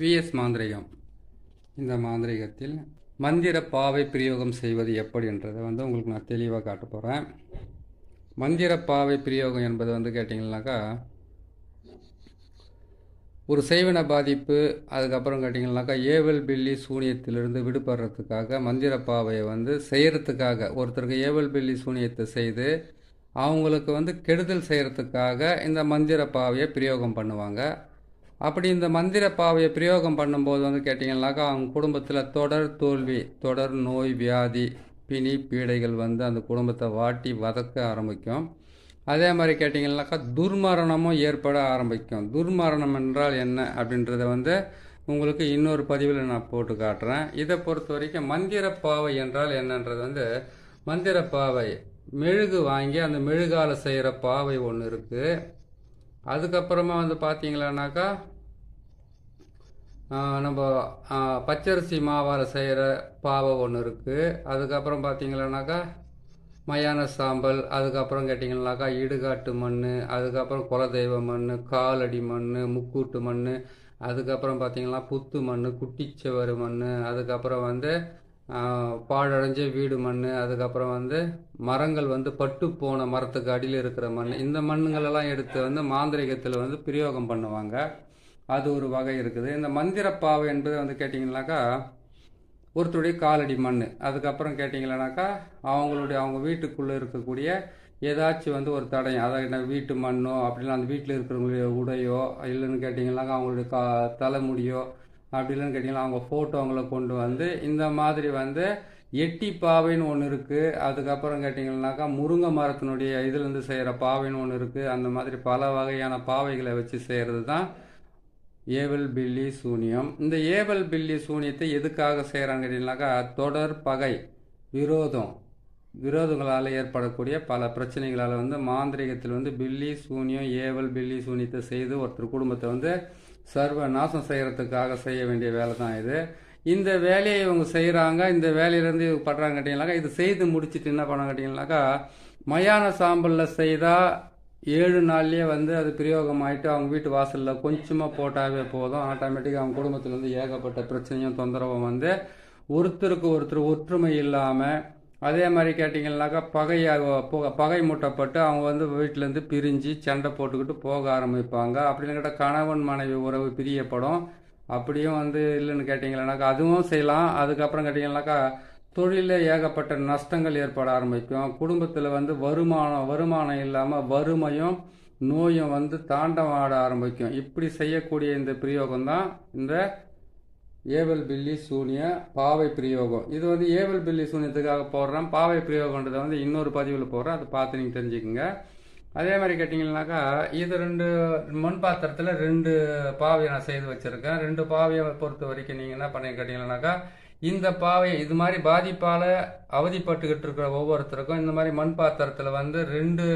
Vs மாந்திரிகம். இந்த மாந்திரிகத்தில் மந்திர பாவை பிரயோகம் செய்வது எப்படி என்றதை வந்து உங்களுக்கு நான் தெளிவாக காட்ட போகிறேன் மந்திர பாவை பிரயோகம் என்பது வந்து கேட்டிங்கனாக்கா ஒரு செய்வன பாதிப்பு அதுக்கப்புறம் கேட்டிங்கனாக்கா ஏவல் பில்லி சூனியத்திலிருந்து விடுபடுறதுக்காக மந்திர பாவையை வந்து செய்கிறதுக்காக ஒருத்தருக்கு ஏவல் பில்லி சூனியத்தை செய்து அவங்களுக்கு வந்து கெடுதல் செய்கிறதுக்காக இந்த மந்திர பாவையை பிரயோகம் பண்ணுவாங்க. அப்படி இந்த மந்திர பாவையை பிரயோகம் பண்ணும்போது வந்து கேட்டிங்கனாக்கா அவங்க குடும்பத்தில் தொடர் தோல்வி தொடர் நோய் வியாதி பிணி பீடைகள் வந்து அந்த குடும்பத்தை வாட்டி வதக்க ஆரம்பிக்கும். அதே மாதிரி கேட்டிங்கனாக்கா துர்மரணமும் ஏற்பட ஆரம்பிக்கும். துர்மரணம் என்றால் என்ன அப்படின்றத வந்து உங்களுக்கு இன்னொரு பதிவில் நான் போட்டு காட்டுறேன். இதை பொறுத்த வரைக்கும் மந்திர பாவை என்றால் என்னன்றது வந்து மந்திர பாவை மெழுகு வாங்கி அந்த மெழுகால செய்கிற பாவை ஒன்று இருக்குது அதுக்கப்புறமா வந்து பார்த்தீங்களானாக்கா நம்ம பச்சரிசி மாவால் செய்கிற பாவை ஒன்று இருக்குது அதுக்கப்புறம் பார்த்தீங்கன்னாக்கா மயான சாம்பல் அதுக்கப்புறம் கேட்டிங்கனாக்கா இடுகாட்டு மண் அதுக்கப்புறம் குலதெய்வ மண் காலடி மண் முக்கூட்டு மண் அதுக்கப்புறம் பார்த்தீங்கன்னா புத்து மண் குட்டிச்சவர் மண் அதுக்கப்புறம் வந்து பாழடைஞ்ச வீடு மண் அதுக்கப்புறம் வந்து மரங்கள் வந்து பட்டு போன மரத்துக்கு அடியில் இருக்கிற மண் இந்த மண்ணுங்களெல்லாம் எடுத்து வந்து மாந்திரிகத்தில் வந்து பிரயோகம் பண்ணுவாங்க. அது ஒரு வகை இருக்குது. இந்த மந்திரப்பாவை என்பது வந்து கேட்டிங்கனாக்கா ஒருத்தருடைய காலடி மண் அதுக்கப்புறம் கேட்டிங்களானாக்கா அவங்களுடைய அவங்க வீட்டுக்குள்ளே இருக்கக்கூடிய ஏதாச்சும் வந்து ஒரு தடயம் அதாவது என்ன வீட்டு மண்ணோ அப்படிலாம் அந்த வீட்டில் இருக்கிறவங்களுடைய உடையோ இல்லைன்னு கேட்டிங்கனாக்கா அவங்களுடைய கா தலைமுடியோ அப்படி இல்லைன்னு கேட்டிங்கன்னா அவங்க ஃபோட்டோங்களை கொண்டு வந்து இந்த மாதிரி வந்து எட்டி பாவைன்னு ஒன்று இருக்குது அதுக்கப்புறம் கேட்டிங்கனாக்கா முருங்கை மரத்தினுடைய இதுலேருந்து செய்கிற பாவைன்னு ஒன்று இருக்குது அந்த மாதிரி பல வகையான பாவைகளை வச்சு செய்கிறது தான் ஏவல் பில்லி சூனியம். இந்த ஏவல் பில்லி சூனியத்தை எதுக்காக செய்கிறாங்க கேட்டீங்கன்னாக்கா தொடர் பகை விரோதம். விரோதங்களால் ஏற்படக்கூடிய பல பிரச்சனைகளால் வந்து மாந்திரிகத்தில் வந்து பில்லி சூனியம் ஏவல் பில்லி சூனியத்தை செய்து ஒருத்தர் குடும்பத்தை வந்து சர்வ நாசம் செய்கிறதுக்காக செய்ய வேண்டிய வேலை தான் இது. இந்த வேலையை இவங்க செய்கிறாங்க இந்த வேலையிலேருந்து இவங்க பண்ணுறாங்க கேட்டிங்கனாக்கா இது செய்து முடிச்சுட்டு என்ன பண்ணாங்க கேட்டிங்கனாக்கா மயான சாம்பலில் செய்தால் ஏழு நாள்லயே வந்து அது பிரயோகம் ஆயிட்டு அவங்க வீட்டு வாசலில் கொஞ்சமாக போட்டாவே போதும். ஆட்டோமேட்டிக்காக அவங்க குடும்பத்தில் இருந்து ஏகப்பட்ட பிரச்சனையும் தொந்தரவும் வந்து ஒருத்தருக்கு ஒருத்தர் ஒற்றுமை இல்லாமல் அதே மாதிரி கேட்டிங்கன்னாக்கா பகையாக பகை மூட்டப்பட்டு அவங்க வந்து வீட்டிலேருந்து பிரிஞ்சு சண்டை போட்டுக்கிட்டு போக ஆரம்பிப்பாங்க. அப்படின்னு கேட்டால் கணவன் மனைவி உறவு பிரியப்படும். அப்படியும் வந்து இல்லைன்னு கேட்டிங்கன்னாக்கா அதுவும் செய்யலாம். அதுக்கப்புறம் கேட்டிங்கன்னாக்கா தொழிலில் ஏகப்பட்ட நஷ்டங்கள் ஏற்பட ஆரம்பிக்கும். குடும்பத்தில் வந்து வருமானம் வருமானம் இல்லாமல் வறுமையும் நோயும் வந்து தாண்டவாட ஆட ஆரம்பிக்கும். இப்படி செய்யக்கூடிய இந்த பிரயோகம் தான் இந்த ஏவல் பில்லி சூனிய பாவை பிரயோகம். இது வந்து ஏவல் பில்லி சூனியத்துக்காக போடுறேன். பாவை பிரயோகன்றதை வந்து இன்னொரு பதிவில் போடுறேன். அதை பார்த்து நீங்கள் தெரிஞ்சுக்கோங்க. அதே மாதிரி கேட்டிங்கன்னாக்கா இது ரெண்டு மண் பாத்திரத்தில் ரெண்டு பாவையை நான் செய்து வச்சுருக்கேன். ரெண்டு பாவையை பொறுத்த வரைக்கும் நீங்கள் என்ன பண்ணி கேட்டிங்கன்னாக்கா இந்த பாவை இது மாதிரி பாதிப்பால் அவதிப்பட்டுக்கிட்டு இருக்கிற ஒவ்வொருத்தருக்கும் இந்த மாதிரி மண் பாத்திரத்தில் வந்து ரெண்டு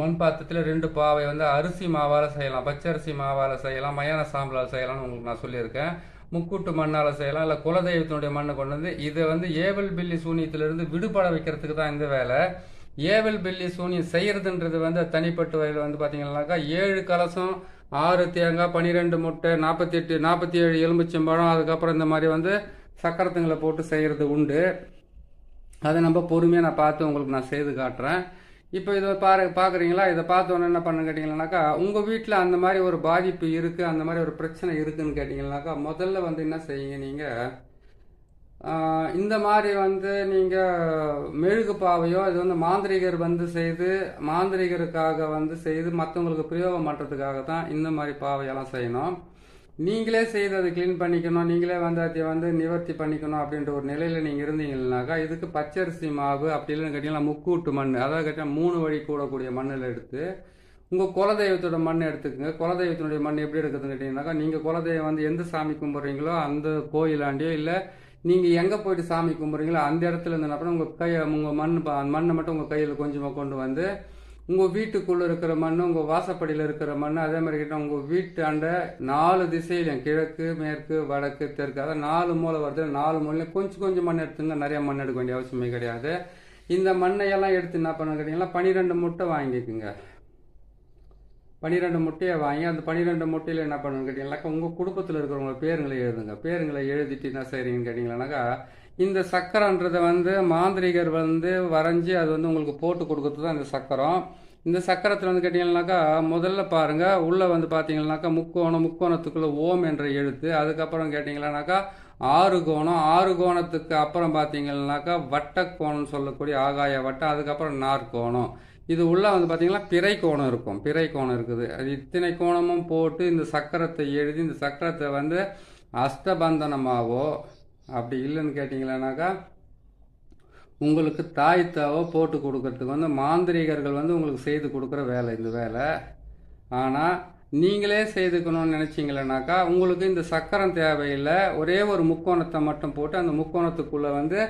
மண் பாத்திரத்தில் ரெண்டு பாவை வந்து அரிசி மாவால் செய்யலாம் பச்சரிசி மாவால் செய்யலாம் மயான சாம்பலால் செய்யலாம்னு உங்களுக்கு நான் சொல்லியிருக்கேன். முக்கூட்டு மண்ணால் செய்யலாம் இல்லை குலதெய்வத்தினுடைய மண்ணை கொண்டு வந்து இதை வந்து ஏவல் பில்லி சூனியத்திலிருந்து விடுபட வைக்கிறதுக்கு தான் இந்த வேலை. ஏவல் பில்லி சூனியம் செய்கிறதுன்றது வந்து தனிப்பட்ட வகையில் வந்து பார்த்தீங்கன்னாக்கா ஏழு கலசம் ஆறு தேங்காய் பன்னிரெண்டு முட்டை நாற்பத்தி எட்டு நாற்பத்தி ஏழு எலுமிச்சம்பழம் அதுக்கப்புறம் இந்த மாதிரி வந்து சக்கரத்துங்களை போட்டு செய்கிறது உண்டு. அதை நம்ம பொறுமையாக நான் பார்த்து உங்களுக்கு நான் செய்து காட்டுறேன். இப்போ இதை பாரு பார்க்குறீங்களா? இதை பார்த்தோன்னே என்ன பண்ணு கேட்டிங்கன்னாக்கா உங்கள் வீட்டில் அந்த மாதிரி ஒரு பாதிப்பு இருக்குது அந்த மாதிரி ஒரு பிரச்சனை இருக்குதுன்னு கேட்டிங்கன்னாக்கா முதல்ல வந்து என்ன செய்யுங்க நீங்கள் இந்த மாதிரி வந்து நீங்கள் மெழுகு பாவையோ இது வந்து மாந்திரிகர் வந்து செய்து மாந்திரிகருக்காக வந்து செய்து மற்றவங்களுக்கு பிரயோகம் பண்ணுறதுக்காக தான் இந்த மாதிரி பாவையெல்லாம் செய்யணும். நீங்களே செய்து அதை க்ளீன் பண்ணிக்கணும் நீங்களே வந்து அதை வந்து நிவர்த்தி பண்ணிக்கணும் அப்படின்ற ஒரு நிலையில் நீங்கள் இருந்தீங்கன்னாக்கா இதுக்கு பச்சரிசி மாவு அப்படி இல்லைன்னு கேட்டிங்கன்னா முக்கூட்டு மண். அதாவது கேட்டால் மூணு வழி கூடக்கூடிய மண்ணில் எடுத்து உங்கள் குலதெய்வத்தோட மண் எடுத்துக்கோங்க. குலதெய்வத்தினுடைய மண் எப்படி எடுக்குதுன்னு கேட்டிங்கனாக்கா நீங்கள் குலதெய்வம் வந்து எந்த சாமி கும்பிட்றீங்களோ அந்த கோயிலாண்டியோ இல்லை நீங்கள் எங்கே போயிட்டு சாமி கும்பிட்றீங்களோ அந்த இடத்துல இருந்து என்ன உங்கள் கையை உங்கள் மண் ப- மண்ணை மட்டும் உங்கள் கையில் கொஞ்சமாக கொண்டு வந்து உங்கள் வீட்டுக்குள்ளே இருக்கிற மண் உங்கள் வாசப்படியில் இருக்கிற மண் அதே மாதிரி கிட்ட உங்கள் வீட்டாண்ட நாலு திசையிலையும் கிழக்கு மேற்கு வடக்கு தெற்கு அதாவது நாலு மூலை வருது நாலு மூலையும் கொஞ்சம் கொஞ்சம் மண் எடுத்துங்க நிறைய மண் எடுக்க வேண்டிய அவசியமே கிடையாது. இந்த மண்ணையெல்லாம் எடுத்து என்ன பண்ண கேட்டிங்கன்னா பன்னிரெண்டு முட்டை வாங்கிக்கோங்க. பன்னிரெண்டு முட்டையை வாங்கி அந்த பன்னிரெண்டு முட்டையில் என்ன பண்ணணும்னு கேட்டிங்கனாக்கா உங்கள் குடும்பத்தில் இருக்கிறவங்க பேருங்களை எழுதுங்க. பேருங்களை எழுதிட்டு என்ன செய்கிறீங்கன்னு கேட்டிங்களானாக்கா இந்த சக்கரன்றதை வந்து மாந்திரிகர் வந்து வரைஞ்சி அது வந்து உங்களுக்கு போட்டு கொடுக்கறது தான் இந்த சக்கரம். இந்த சக்கரத்தில் வந்து கேட்டிங்கன்னாக்கா முதல்ல பாருங்கள் உள்ளே வந்து பார்த்தீங்கன்னாக்கா முக்கோணம் முக்கோணத்துக்குள்ளே ஓம் என்ற எழுத்து. அதுக்கப்புறம் கேட்டிங்களானாக்கா ஆறு கோணம் ஆறு கோணத்துக்கு அப்புறம் பார்த்தீங்கன்னாக்கா வட்டக்கோணம் சொல்லக்கூடிய ஆகாய வட்டம் அதுக்கப்புறம் நாற்கோணம். இது உள்ளே வந்து பார்த்தீங்கன்னா பிறை கோணம் இருக்கும். பிறை கோணம் இருக்குது. அது இத்தனை கோணமும் போட்டு இந்த சக்கரத்தை எழுதி இந்த சக்கரத்தை வந்து அஷ்டபந்தனமாகவோ அப்படி இல்லைன்னு கேட்டிங்களானாக்கா உங்களுக்கு தாய் தாய்த்தாவோ போட்டு கொடுக்கறதுக்கு வந்து மாந்திரிகர்கள் வந்து உங்களுக்கு செய்து கொடுக்குற வேலை இந்த வேலை. ஆனால் நீங்களே செய்துக்கணும்னு நினச்சிங்களேனாக்கா உங்களுக்கு இந்த சக்கரம் தேவையில்லை. ஒரே ஒரு முக்கோணத்தை மட்டும் போட்டு அந்த முக்கோணத்துக்குள்ளே வந்து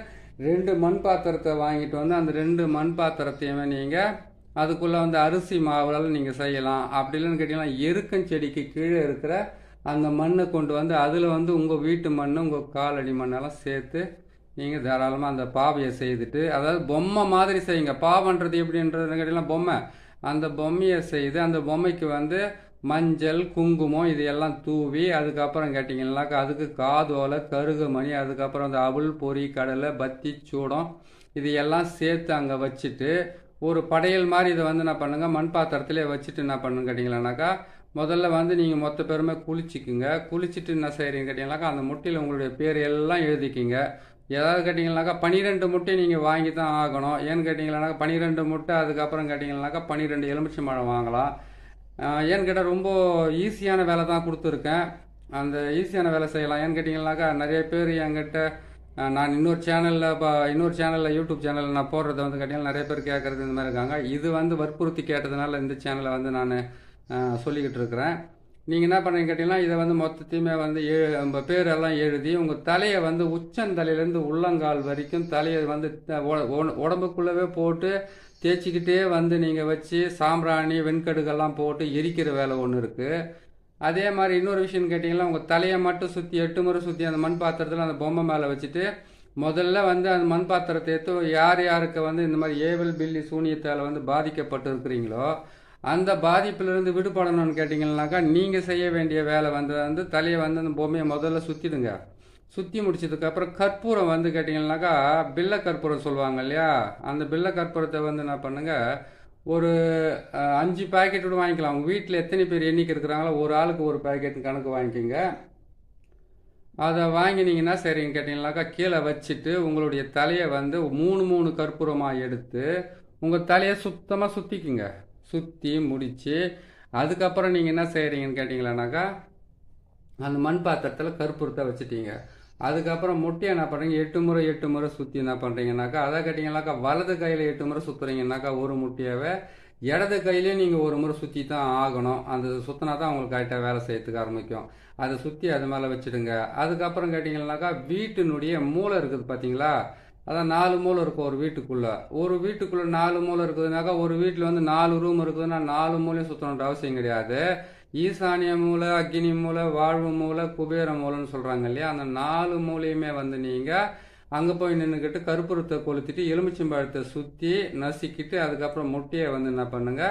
ரெண்டு மண் பாத்திரத்தை வாங்கிட்டு வந்து அந்த ரெண்டு மண் பாத்திரத்தையுமே நீங்கள் அதுக்குள்ளே வந்து அரிசி மாவுலால் நீங்கள் செய்யலாம். அப்படி இல்லைன்னு கேட்டிங்கன்னா எருக்கஞ்செடிக்கு கீழே இருக்கிற அந்த மண்ணை கொண்டு வந்து அதில் வந்து உங்கள் வீட்டு மண் உங்கள் காலடி மண்ணெல்லாம் சேர்த்து நீங்கள் தாராளமாக அந்த பாவையை செய்துட்டு அதாவது பொம்மை மாதிரி செய்யுங்க. பாவன்றது எப்படின்றது கேட்டிங்கன்னா பொம்மை. அந்த பொம்மையை செய்து அந்த பொம்மைக்கு வந்து மஞ்சள் குங்குமம் இது எல்லாம் தூவி அதுக்கப்புறம் கேட்டிங்கன்னாக்கா அதுக்கு காதோலை கருகுமணி அதுக்கப்புறம் அந்த அவுள் பொறி கடலை பத்தி சூடம் இது எல்லாம் சேர்த்து அங்கே வச்சுட்டு ஒரு படையல் மாதிரி இதை வந்து என்ன பண்ணுங்க மண் பாத்திரத்திலே வச்சுட்டு என்ன பண்ணுங்க கேட்டிங்களானாக்கா முதல்ல வந்து நீங்கள் மொத்த பேருமே குளிச்சிக்குங்க. குளிச்சுட்டு என்ன செய்கிறீங்க கேட்டிங்கனாக்கா அந்த முட்டையில் உங்களுடைய பேர் எல்லாம் எழுதிக்கிங்க. ஏதாவது கேட்டிங்கனாக்கா பன்னிரெண்டு முட்டை நீங்கள் வாங்கி தான் ஆகணும். ஏன்னு கேட்டிங்களானாக்கா பன்னிரெண்டு முட்டை அதுக்கப்புறம் கேட்டிங்கனாக்கா பன்னிரெண்டு எலுமிச்சை மழை வாங்கலாம். ஏன்னு கேட்டால் ரொம்ப ஈஸியான வேலை தான் கொடுத்துருக்கேன். அந்த ஈஸியான வேலை செய்யலாம். ஏன்னு கேட்டிங்கனாக்கா நிறைய பேர் என்கிட்ட நான் இன்னொரு சேனலில் இப்போ இன்னொரு சேனலில் யூடியூப் சேனலில் நான் போடுறத வந்து கேட்டிங்கன்னா நிறைய பேர் கேட்குறது இந்த மாதிரி இருக்காங்க. இது வந்து வற்புறுத்தி கேட்டதுனால இந்த சேனலை வந்து நான் சொல்லிக்கிட்டு இருக்கிறேன் நீங்கள் என்ன பண்ணுறீங்க கேட்டிங்கன்னா இதை வந்து மொத்தத்தையுமே வந்து ஏ உங்கள் பேரெல்லாம் எழுதி உங்கள் தலையை வந்து உச்சந்தலையிலேருந்து உள்ளங்கால் வரைக்கும் தலையை வந்து உடம்புக்குள்ளவே போட்டு தேய்ச்சிக்கிட்டே வந்து நீங்கள் வச்சு சாம்பிராணி வெண்கடுகெல்லாம் போட்டு எரிக்கிற வேலை ஒன்று இருக்குது அதே மாதிரி இன்னொரு விஷயம் கேட்டிங்கன்னா உங்கள் தலையை மட்டும் சுற்றி எட்டு முறை சுற்றி அந்த மண் பாத்திரத்தில் அந்த பொம்மை மேலே வச்சுட்டு முதல்ல வந்து அந்த மண் பாத்திரத்தை எடுத்து யார் யாருக்கு வந்து இந்த மாதிரி ஏவல் பில்லி e, சூனியத்தால் வந்து பாதிக்கப்பட்டு இருக்கிறீங்களோ அந்த பாதிப்பிலிருந்து விடுபடணும்னு கேட்டிங்கன்னாக்கா நீங்கள் செய்ய வேண்டிய வேலை வந்து வந்து தலையை வந்து அந்த பொம்மையை முதல்ல சுற்றிடுங்க சுற்றி முடிச்சதுக்கப்புறம் கற்பூரம் வந்து கேட்டிங்கன்னாக்கா பில்ல கற்பூரம் சொல்லுவாங்க இல்லையா? அந்த பில்ல கற்பூரத்தை வந்து என்ன பண்ணுங்க ஒரு அஞ்சு பாக்கெட் கூட வாங்கிக்கலாம். உங்கள் வீட்டில் எத்தனை பேர் எண்ணிக்கை இருக்கிறாங்களோ ஒரு ஆளுக்கு ஒரு பாக்கெட் கணக்கு வாங்கிக்கோங்க. அதை வாங்கினீங்கன்னா சரிங்க கேட்டிங்கனாக்கா கீழே வச்சுட்டு உங்களுடைய தலையை வந்து மூணு மூணு கற்பூரமாக எடுத்து உங்கள் தலையை சுத்தமாக சுற்றிக்குங்க சுற்றி முடித்து அதுக்கப்புறம் நீங்கள் என்ன செய்கிறீங்கன்னு கேட்டிங்களானாக்கா அந்த மண் பாத்திரத்தில் கற்பூரத்தை வச்சுட்டீங்க. அதுக்கப்புறம் முட்டையை என்ன பண்ணுறீங்க எட்டு முறை எட்டு முறை சுற்றி என்ன பண்ணுறீங்கனாக்கா அதை கேட்டிங்கனாக்கா வலது கையில் எட்டு முறை சுற்றுறீங்கனாக்கா ஒரு முட்டையாவே இடது கையிலே நீங்கள் ஒரு முறை சுற்றி தான் ஆகணும். அந்த சுற்றினா தான் உங்களுக்கு கரெக்டாக வேலை செய்யறதுக்கு ஆரம்பிக்கும். அதை சுற்றி அது மேலே வச்சுடுங்க. அதுக்கப்புறம் கேட்டிங்கனாக்கா வீட்டினுடைய மூளை இருக்குது பார்த்தீங்களா அதான் நாலு மூலை இருக்கும் ஒரு வீட்டுக்குள்ளே. ஒரு வீட்டுக்குள்ளே நாலு மூலை இருக்குதுனாக்கா ஒரு வீட்டில் வந்து நாலு ரூம் இருக்குதுன்னா நாலு மூலையும் சுற்றணுன்ற அவசியம் கிடையாது. ஈசானிய மூலை அக்னி மூலை வாழ்வு மூலை குபேர மூலைன்னு சொல்கிறாங்க இல்லையா? அந்த நாலு மூலையுமே வந்து நீங்கள் அங்கே போய் நின்றுக்கிட்டு கருப்புரத்தை கொளுத்திட்டு எலுமிச்சம்பழத்தை சுற்றி நசுக்கிட்டு அதுக்கப்புறம் முட்டையை வந்து என்ன பண்ணுங்க?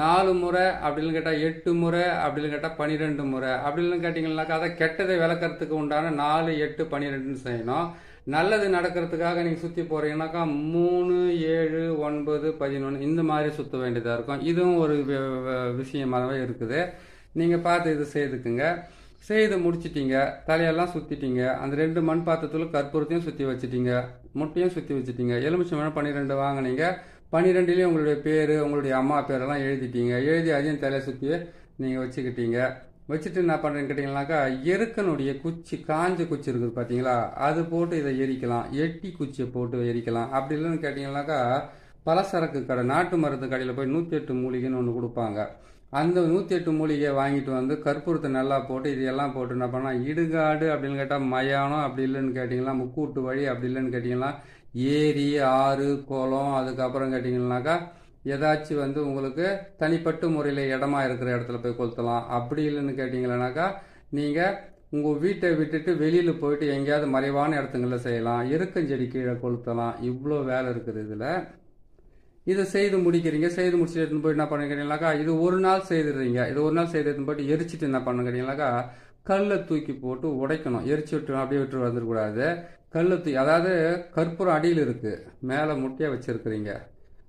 நாலு முறை அப்படின்னு கேட்டால் எட்டு முறை அப்படின்னு கேட்டால் பன்னிரெண்டு முறை. அப்படின்னு கேட்டிங்கன்னாக்கா அதை கெட்டதை விளக்கறதுக்கு உண்டான நாலு எட்டு பன்னிரெண்டுன்னு செய்யணும். நல்லது நடக்கிறதுக்காக நீங்கள் சுற்றி போகிறீங்கன்னாக்கா மூணு ஏழு ஒன்பது பதினொன்று இந்த மாதிரி சுற்ற வேண்டியதாக இருக்கும். இதுவும் ஒரு விஷயமாகவே இருக்குது. நீங்கள் பார்த்து இது செய்துக்குங்க. செய்து முடிச்சிட்டிங்க. தலையெல்லாம் சுற்றிட்டீங்க அந்த ரெண்டு மண் பாத்திரத்தில் கற்பூரத்தையும் சுற்றி வச்சுட்டீங்க. முட்டையும் சுற்றி வச்சிட்டீங்க. எலுமிச்சம்பழம் பன்னிரெண்டு வாங்கினீங்க. பன்னிரெண்டுலேயும் உங்களுடைய பேர் உங்களுடைய அம்மா பேரெல்லாம் எழுதிட்டீங்க. எழுதி அதையும் தலையை சுற்றி நீங்கள் வச்சுக்கிட்டீங்க. வச்சுட்டு என்ன பண்ணுறேன்னு கேட்டிங்கனாக்கா எருக்கனுடைய குச்சி காஞ்ச குச்சி இருக்குது பார்த்தீங்களா அது போட்டு இதை எரிக்கலாம். எட்டி குச்சியை போட்டு எரிக்கலாம். அப்படி இல்லைன்னு கேட்டிங்கனாக்கா பலசரக்கு கடை நாட்டு மருந்து கடையில் போய் நூற்றி எட்டு மூலிகைன்னு ஒன்று கொடுப்பாங்க. அந்த நூற்றி எட்டு மூலிகையை வாங்கிட்டு வந்து கற்பூரத்தை நல்லா போட்டு இது எல்லாம் போட்டு என்ன பண்ணால் இடுகாடு அப்படின்னு கேட்டால் மயானம் அப்படி இல்லைன்னு கேட்டிங்கன்னா முக்கூட்டு வழி அப்படி இல்லைன்னு கேட்டிங்கன்னா ஏரி ஆறு குளம் அதுக்கப்புறம் கேட்டிங்கன்னாக்கா ஏதாச்சும் வந்து உங்களுக்கு தனிப்பட்ட முறையில் இடமா இருக்கிற இடத்துல போய் கொளுத்தலாம். அப்படி இல்லைன்னு கேட்டிங்கன்னாக்கா நீங்கள் உங்கள் வீட்டை விட்டுட்டு வெளியில் போயிட்டு எங்கேயாவது மறைவான இடத்துங்களில் செய்யலாம். இருக்கஞ்செடி கீழே கொளுத்தலாம். இவ்வளோ வேலை இருக்குது இதில். இதை செய்து முடிக்கிறீங்க. செய்து முடிச்சுட்டு எடுத்துன்னு போய் என்ன பண்ணுறீங்கனாக்கா இது ஒரு நாள் செய்துடுறீங்க. இது ஒரு நாள் செய்து எடுத்துன்னு போயிட்டு எரிச்சிட்டு என்ன பண்ணுங்கிறீங்கனாக்கா கல்லை தூக்கி போட்டு உடைக்கணும். எரிச்சு விட்டு அப்படியே விட்டு வந்துடக்கூடாது. கல்லை தூக்கி அதாவது கற்பூரம் அடியில் இருக்குது மேலே முட்டையாக வச்சுருக்கிறீங்க.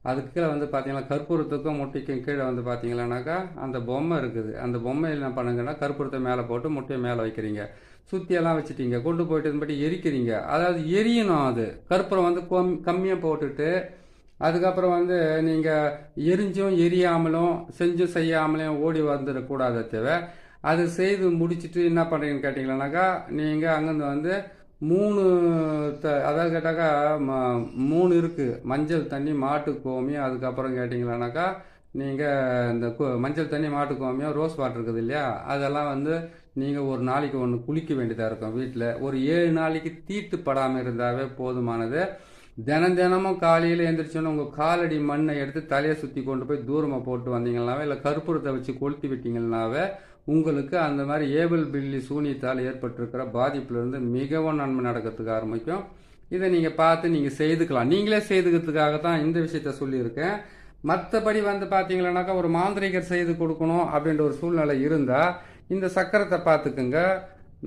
அதுக்கு கீழே வந்து பார்த்தீங்கன்னா கற்பூரத்துக்கும் முட்டைக்கும் கீழே வந்து பார்த்தீங்கன்னாக்கா அந்த பொம்மை இருக்குது. அந்த பொம்மையில் என்ன பண்ணுங்கன்னா கற்பூரத்தை மேலே போட்டு முட்டையை மேலே வைக்கிறீங்க. சுற்றியெல்லாம் வச்சுட்டீங்க. கொண்டு போயிட்டு இதுபடி எரிக்கிறீங்க. அதாவது எரியணும் அது. கற்பூரம் வந்து கம் கம்மியாக போட்டுட்டு அதுக்கப்புறம் வந்து நீங்கள் எரிஞ்சும் எரியாமலும் செஞ்சும் செய்யாமலும் ஓடி வந்துடக்கூடாத தேவை அது செய்து முடிச்சுட்டு என்ன பண்ணுறீங்கன்னு கேட்டிங்களானாக்கா நீங்கள் அங்கேருந்து வந்து மூணு த அதாவது கேட்டாக்கா ம மூணு இருக்குது மஞ்சள் தண்ணி மாட்டு கோமியம் அதுக்கப்புறம் கேட்டிங்களானாக்கா நீங்கள் இந்த மஞ்சள் தண்ணி மாட்டு கோமியம் ரோஸ் வாட்டர் இருக்குது இல்லையா? அதெல்லாம் வந்து நீங்கள் ஒரு நாளைக்கு ஒன்று குளிக்க வேண்டியதாக இருக்கும் வீட்டில் ஒரு ஏழு நாளைக்கு தீட்டு படாமல் இருந்தாவே போதுமானது. தினம் தினமும் காலையில் எழுந்திரிச்சோன்னு உங்கள் காலடி மண்ணை எடுத்து தலையை சுற்றி கொண்டு போய் தூரமாக போட்டு வந்தீங்கன்னாவே இல்லை கற்பூரத்தை வச்சு கொளுத்தி விட்டீங்கன்னாவே உங்களுக்கு அந்த மாதிரி ஏபிள் பில்லி சூனியத்தால் ஏற்பட்டிருக்கிற பாதிப்புலேருந்து மிகவும் நன்மை நடக்கிறதுக்கு ஆரம்பிக்கும். இதை நீங்கள் பார்த்து நீங்கள் செய்துக்கலாம். நீங்களே செய்துக்கிறதுக்காக தான் இந்த விஷயத்த சொல்லியிருக்கேன். மற்றபடி வந்து பார்த்தீங்கன்னாக்கா ஒரு மாந்திரிகர் செய்து கொடுக்கணும் அப்படின்ற ஒரு சூழ்நிலை இருந்தால் இந்த சக்கரத்தை பார்த்துக்குங்க.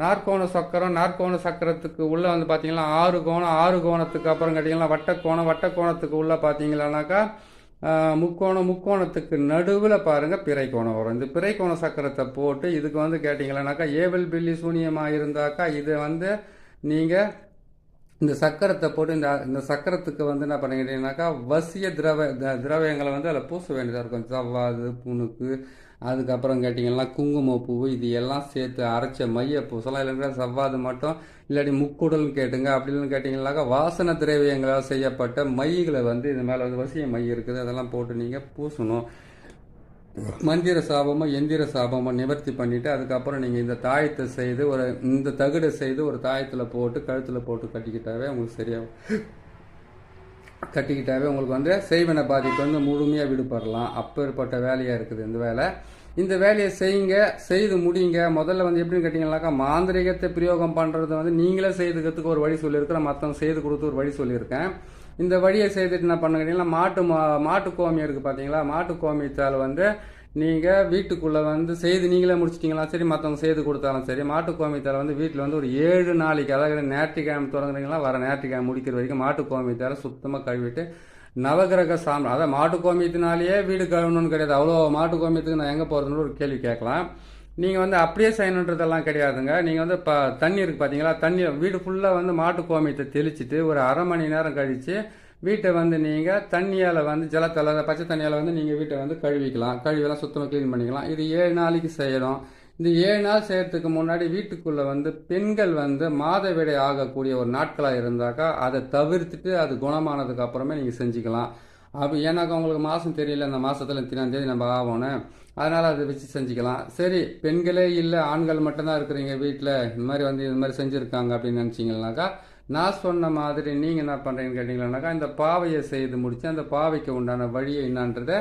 நாற்கோண சக்கரம் நாற்கோண சக்கரத்துக்கு உள்ள வந்து பார்த்தீங்கன்னா ஆறு கோணம் ஆறு கோணத்துக்கு அப்புறம் கேட்டிங்கன்னா வட்டக்கோணம் வட்டக்கோணத்துக்கு உள்ள பார்த்தீங்களானாக்கா முக்கோணம் முக்கோணத்துக்கு நடுவில் பாருங்கள் பிறைக்கோணம் வரும். இந்த பிறைக்கோண சக்கரத்தை போட்டு இதுக்கு வந்து கேட்டிங்களானாக்கா ஏவல் பில்லி சூனியமாக இருந்தாக்கா இதை வந்து நீங்கள் இந்த சக்கரத்தை போட்டு இந்த இந்த சக்கரத்துக்கு வந்து என்ன பண்ணிக்கிட்டீங்கன்னாக்கா வசிய திரவ த- திரவியங்களை வந்து அதில் பூச வேண்டியதாக இருக்கும். செவ்வாது புணுக்கு அதுக்கப்புறம் கேட்டிங்கன்னா குங்குமப்பூ இது எல்லாம் சேர்த்து அரைச்ச மைய பூசலாம் இல்லைன்னா சவ்வாது மட்டும் இல்லாட்டி முக்குடல்னு கேட்டுங்க அப்படின்னு கேட்டிங்கன்னாக்கா வாசன திரவியங்களால் செய்யப்பட்ட மைகளை வந்து இது மேலே வந்து வசிய மை இருக்குது அதெல்லாம் போட்டு நீங்கள் பூசணும். மந்திர சாபமோ எந்திர சாபமோ நிவர்த்தி பண்ணிவிட்டு அதுக்கப்புறம் நீங்கள் இந்த தாயத்தை செய்து ஒரு இந்த தகுடை செய்து ஒரு தாயத்தில் போட்டு கழுத்தில் போட்டு கட்டிக்கிட்டாவே உங்களுக்கு சரியாகும் கட்டிக்கிட்டாவே உங்களுக்கு வந்து செய்வன பாதிப்பு வந்து முழுமையாக விடுபடலாம். அப்பேற்பட்ட வேலையாக இருக்குது இந்த வேலை. இந்த வேலையை செய்யுங்க செய்து முடியுங்க முதல்ல வந்து எப்படின்னு கேட்டிங்கனாக்கா மாந்திரிகத்தை பிரயோகம் பண்ணுறது வந்து நீங்களே செய்துக்கிறதுக்கு ஒரு வழி சொல்லியிருக்கிறேன் மற்றவங்க செய்து கொடுத்து ஒரு வழி சொல்லியிருக்கேன். இந்த வழியை செய்துட்டு என்ன பண்ண மாட்டு மா- மாட்டு கோமியம் இருக்குது பார்த்தீங்களா மாட்டு கோமியத்தால் வந்து நீங்கள் வீட்டுக்குள்ளே வந்து செய்து நீங்களே முடிச்சிட்டிங்களா சரி மற்றவங்க செய்து கொடுத்தாலும் சரி. மாட்டு கோமியத்தால் வந்து வீட்டில் வந்து ஒரு ஏழு நாளைக்கு அதாவது ஞாயிற்றுக்கிழமை தொடங்குறீங்களா வர ஞாயிற்றுக்கிழமை முடிக்கிற வரைக்கும் மாட்டு கோமியத்தால் சுத்தமாக கழுவிட்டு நவகிரக சாமி அதாவது மாட்டு கோமியத்தினாலேயே வீடு கழுவணும்னு கிடையாது. அவ்வளோ மாட்டு கோமியத்துக்கு நான் எங்கே போகிறதுன்னு ஒரு கேள்வி கேட்கலாம். நீங்கள் வந்து அப்படியே செய்யணுன்றதெல்லாம் கிடையாதுங்க. நீங்கள் வந்து இப்போ தண்ணி இருக்குது பார்த்தீங்களா தண்ணி வீடு ஃபுல்லாக வந்து மாட்டு கோமியத்தை தெளிச்சுட்டு ஒரு அரை மணி நேரம் கழித்து வீட்டை வந்து நீங்கள் தண்ணியால் வந்து ஜலத்தால் அந்த பச்சை தண்ணியால் வந்து நீங்கள் வீட்டை வந்து கழுவிக்கலாம். கழுவிலாம் சுத்தமாக க்ளீன் பண்ணிக்கலாம். இது ஏழு நாளைக்கு செய்யணும். இந்த ஏழு நாள் செய்யறதுக்கு முன்னாடி வீட்டுக்குள்ளே வந்து பெண்கள் வந்து மாதவிடை ஆகக்கூடிய ஒரு நாட்களாக இருந்தாக்கா அதை தவிர்த்துட்டு அது குணமானதுக்கு அப்புறமே நீங்கள் செஞ்சுக்கலாம். அப்போ ஏன்னாக்கா உங்களுக்கு மாதம் தெரியல அந்த மாதத்தில் இத்தனாந்தேதி நம்ம ஆகணும் அதனால் அதை வச்சு செஞ்சுக்கலாம். சரி பெண்களே இல்லை ஆண்கள் மட்டும்தான் இருக்கிறீங்க வீட்டில் இந்த மாதிரி வந்து இது மாதிரி செஞ்சுருக்காங்க அப்படின்னு நினச்சிங்கனாக்கா நான் சொன்ன மாதிரி நீங்கள் என்ன பண்ணுறீங்கன்னு கேட்டிங்கன்னாக்கா இந்த பாவையை செய்து முடித்து அந்த பாவைக்கு உண்டான வழியை என்னன்றதை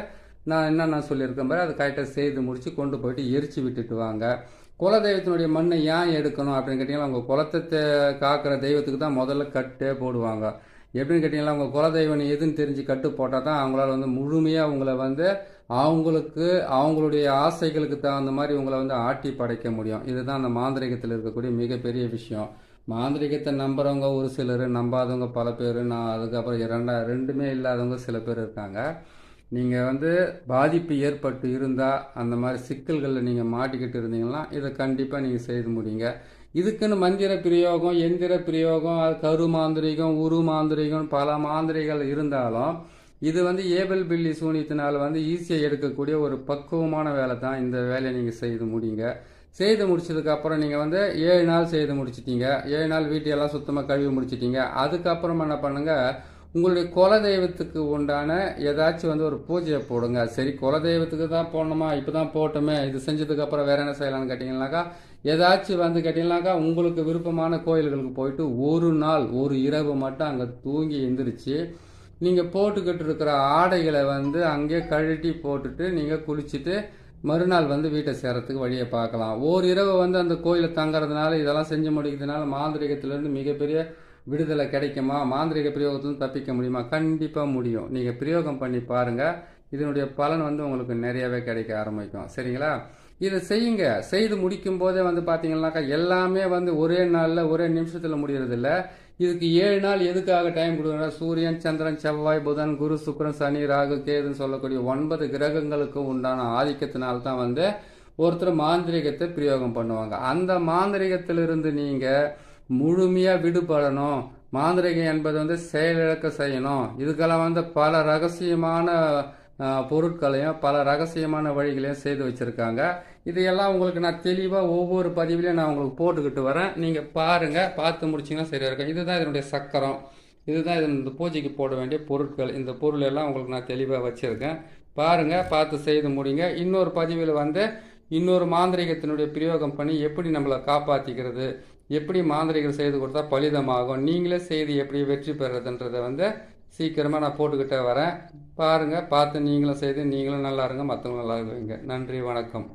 நான் என்ன நான் சொல்லியிருக்கேன் பாரு அதை கரெக்டாக செய்து முடித்து கொண்டு போயிட்டு எரிச்சு விட்டுட்டு வாங்க. குலதெய்வத்தினுடைய மண்ணை ஏன் எடுக்கணும் அப்படின்னு கேட்டிங்கன்னா அவங்க குலத்தை காக்கிற தெய்வத்துக்கு தான் முதல்ல கட்டே போடுவாங்க. எப்படின்னு கேட்டிங்கன்னா அவங்க குலதெய்வம் எதுன்னு தெரிஞ்சு கட்டு போட்டால் தான் அவங்களால வந்து முழுமையாக உங்களை வந்து அவங்களுக்கு அவங்களுடைய ஆசைகளுக்கு தகுந்த மாதிரி உங்களை வந்து ஆட்டி படைக்க முடியும். இதுதான் அந்த மாந்திரிகத்தில் இருக்கக்கூடிய மிகப்பெரிய விஷயம். மாந்திரிகத்தை நம்புறவங்க ஒரு சிலர் நம்பாதவங்க பல பேர் நான் அதுக்கப்புறம் இரண்டா ரெண்டுமே இல்லாதவங்க சில பேர் இருக்காங்க. நீங்கள் வந்து பாதிப்பு ஏற்பட்டு இருந்தால் அந்த மாதிரி சிக்கல்களில் நீங்கள் மாட்டிக்கிட்டு இருந்தீங்கன்னா இதை கண்டிப்பாக நீங்கள் செய்து முடியுங்க. இதுக்குன்னு மந்திர பிரயோகம் எந்திர பிரயோகம் அது கரு மாந்திரிகம் உரு மாந்திரிகம் பல மாந்திரிகள் இருந்தாலும் இது வந்து ஏபல் பில்லி சூனியத்தினால் வந்து ஈஸியாக எடுக்கக்கூடிய ஒரு பக்குவமான வேலை தான் இந்த வேலையை நீங்கள் செய்து முடியுங்க. செய்து முடிச்சதுக்கப்புறம் நீங்கள் வந்து ஏழு நாள் செய்து முடிச்சிட்டீங்க. ஏழு நாள் வீட்டையெல்லாம் சுத்தமாக கழுவி முடிச்சிட்டீங்க. அதுக்கப்புறம் என்ன பண்ணுங்கள் உங்களுடைய குலதெய்வத்துக்கு உண்டான ஏதாச்சும் வந்து ஒரு பூஜையை போடுங்க. சரி குலதெய்வத்துக்கு தான் போடணுமா? இப்போ தான் போட்டோமே. இது செஞ்சதுக்கு அப்புறம் வேற என்ன செய்யலாம்னு கேட்டிங்கனாக்கா ஏதாச்சும் வந்து கேட்டிங்கனாக்கா உங்களுக்கு விருப்பமான கோயில்களுக்கு போயிட்டு ஒரு நாள் ஒரு இரவு மட்டும் அங்கே தூங்கி எந்திரிச்சு நீங்கள் போட்டுக்கிட்டு இருக்கிற ஆடைகளை வந்து அங்கேயே கழட்டி போட்டுட்டு நீங்கள் குளிச்சுட்டு மறுநாள் வந்து வீட்டை சேரத்துக்கு வழியை பார்க்கலாம். ஓர் இரவு வந்து அந்த கோயிலை தங்குறதுனால இதெல்லாம் செஞ்சு முடிக்கிறதுனால மாந்திரிகத்திலேருந்து மிகப்பெரிய விடுதலை கிடைக்குமா? மாந்திரிக பிரயோகத்துலேருந்து தப்பிக்க முடியுமா? கண்டிப்பாக முடியும். நீங்கள் பிரயோகம் பண்ணி பாருங்கள் இதனுடைய பலன் வந்து உங்களுக்கு நிறையவே கிடைக்க ஆரம்பிக்கும். சரிங்களா? இதை செய்யுங்க. செய்து முடிக்கும் போதே வந்து பார்த்தீங்கன்னாக்கா எல்லாமே வந்து ஒரே நாளில் ஒரே நிமிஷத்தில் முடியறதில்ல. இதுக்கு ஏழு நாள் எதுக்காக டைம் கொடுக்குறா சூரியன் சந்திரன் செவ்வாய் புதன் குரு சுக்கரன் சனி ராகு கேதுன்னு சொல்லக்கூடிய ஒன்பது கிரகங்களுக்கு உண்டான ஆதிக்கத்தினால்தான் தான் வந்து ஒருத்தர் மாந்திரிகத்தை பிரயோகம் பண்ணுவாங்க. அந்த மாந்திரிகத்திலிருந்து நீங்கள் முழுமையாக விடுபடணும். மாந்திரிகம் என்பது வந்து செயலிழக்க செய்யணும். இதுக்கெல்லாம் வந்து பல ரகசியமான பொருட்களையும் பல ரகசியமான வழிகளையும் செய்து வச்சுருக்காங்க. இதையெல்லாம் உங்களுக்கு நான் தெளிவாக ஒவ்வொரு பதிவிலையும் நான் உங்களுக்கு போட்டுக்கிட்டு வரேன். நீங்கள் பாருங்கள் பார்த்து முடிச்சிங்கன்னா சரியாக இருக்கும். இதுதான் இதனுடைய சக்கரம். இதுதான் இது இந்த பூஜைக்கு போட வேண்டிய பொருட்கள். இந்த பொருள் எல்லாம் உங்களுக்கு நான் தெளிவாக வச்சுருக்கேன். பாருங்கள் பார்த்து செய்து முடிங்க. இன்னொரு பதிவில் வந்து இன்னொரு மாந்திரிகத்தினுடைய பிரயோகம் பண்ணி எப்படி நம்மளை காப்பாற்றிக்கிறது எப்படி மாந்திரிகள் செய்து கொடுத்தா பலிதமாகும்? நீங்களே செய்து எப்படி வெற்றி பெறுறதுன்றத வந்து சீக்கிரமாக நான் போட்டுக்கிட்டே வரேன். பாருங்கள் பார்த்து நீங்களும் செய்து நீங்களும் நல்லா இருங்க மற்றவங்களும் நல்லா இருங்க. நன்றி வணக்கம்.